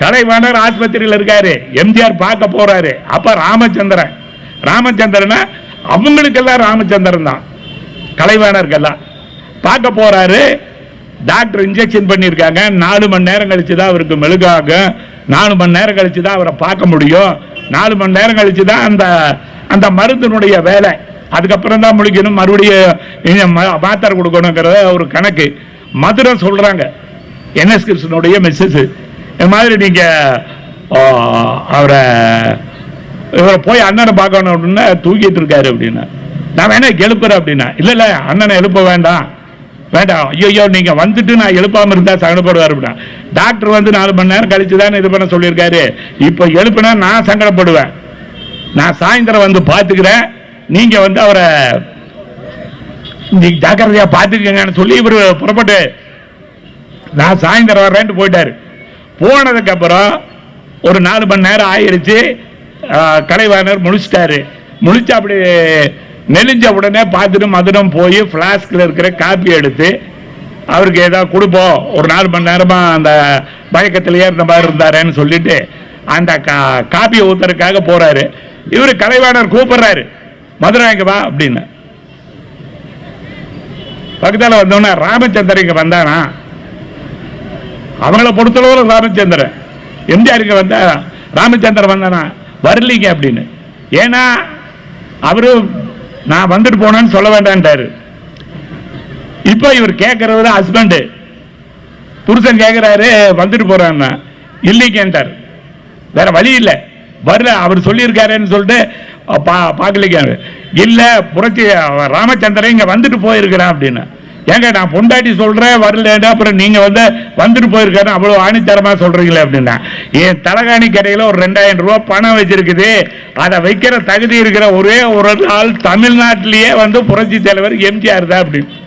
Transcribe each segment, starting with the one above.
கலைவாணர் ஆஸ்பத்திரியில் இருக்காரு. எம்ஜிஆர் பார்க்க போறாரு. அப்ப ராமச்சந்திரன். ராமச்சந்திரனா அவங்களுக்கெல்லாம் ராமச்சந்திரன் தான். கலைவாணர்கெல்லாம் பார்க்க போறாரு. டாக்டர் இன்ஜெக்ஷன் பண்ணியிருக்காங்க. நாலு மணி நேரம் கழிச்சு தான் அவருக்கு மெழுகாகும். நாலு மணி நேரம் கழிச்சு தான் அவரை பார்க்க முடியும். நாலு மணி நேரம் கழிச்சு தான் அந்த அந்த மருந்தினுடைய வேலை. அதுக்கப்புறம் தான் முடிக்கணும். மறுபடியும் மாத்திரை கொடுக்கணுங்கிறத ஒரு கணக்கு. மதுரை சொல்றாங்க. என்எஸ் கிருஷ்ணனுடைய மெசேஜ் இந்த மாதிரி நீங்க அவரை இவரை போய் அண்ணனை பார்க்கணும் அப்படின்னா தூக்கிட்டு இருக்காரு அப்படின்னா. நான் வேணா எழுப்புறேன் அப்படின்னா. இல்ல இல்ல அண்ணனை எழுப்ப வேண்டாம். வேண்டாம். ஐயோ நீங்க வந்துட்டு நான் எழுப்பாம இருந்தா சங்கடப்படுவார் அப்படின்னா. டாக்டர் வந்து நாலு மணி நேரம் கழிச்சு தானே இது பண்ண சொல்லியிருக்காரு. இப்போ எழுப்புனா நான் சங்கடப்படுவேன். நான் சாயந்தரம் வந்து பார்த்துக்கிறேன். நீங்க வந்து அவரை நீங்கள் ஜாக்கிரதையா பார்த்துக்கங்கன்னு சொல்லி இவர் புறப்பட்டு நான் சாயந்தரம் வர்றேன்ட்டு போயிட்டாரு. போனதுக்கு அப்புறம் ஒரு நாலு மணி நேரம் ஆயிடுச்சு கலைவாணர் முழிச்சிட்டாரு. முழிச்சு அப்படி நெலிஞ்ச உடனே பார்த்துட்டு மதுரம் போய் ஃப்ளாஸ்கில் இருக்கிற காப்பி எடுத்து அவருக்கு ஏதாவது கொடுப்போம். ஒரு நாலு மணி நேரமாக அந்த மயக்கத்திலேயே இருந்த மாதிரி இருந்தாருன்னு சொல்லிட்டு அந்த கா- காப்பியை ஊத்துறதுக்காக போகிறாரு இவர் கலைவாணர் கூப்பிடுறாரு. மதுரை இங்கே வா அப்படின்னு. பக்கத்தில் வந்தோடனே ராமச்சந்திரன் இங்கே வந்தானா? அவங்கள பொறுத்தளவில் ராமச்சந்திரன். எம்ஜிஆருக்கு வந்த ராமச்சந்திரன் வந்தானா வரலீங்க அப்படின்னு. ஏன்னா அவரு நான் வந்துட்டு போனேன்னு சொல்ல வேண்டான்ட்டாரு இப்போ இவர் கேட்கறது ஹஸ்பண்டு புருஷன் கேட்கிறாரு வந்துட்டு போறான்னா இல்லைங்கன்ட்டார். வேற வழி இல்லை. வரல அவர் சொல்லியிருக்காருன்னு சொல்லிட்டு பா பார்க்கலிக்க இல்லை புரட்சி ராமச்சந்திரன் இங்கே வந்துட்டு போயிருக்கிறான் அப்படின்னு. ஏங்க நான் பொண்டாட்டி சொல்றேன் வரலன்னா அப்புறம் நீங்க வந்து வந்துட்டு போயிருக்காரு அவ்வளவு ஆணித்தரமா சொல்றீங்களே அப்படின்னா. என் தலகாணி கடையில ஒரு ரெண்டாயிரம் ரூபாய் பணம் வச்சிருக்குது. அதை வைக்கிற தகுதி இருக்கிற ஒரே ஒரு ஆள் தமிழ்நாட்டிலேயே வந்து புரட்சி தலைவர் எம்ஜிஆர் தான் அப்படின்னு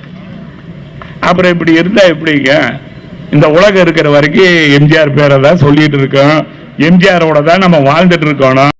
அப்புறம் இப்படி இருந்தா எப்படிங்க? இந்த உலகம் இருக்கிற வரைக்கும் எம்ஜிஆர் பேரை தான் சொல்லிட்டு இருக்கோம். எம்ஜிஆரோட தான் நம்ம வாழ்ந்துட்டு இருக்கணும்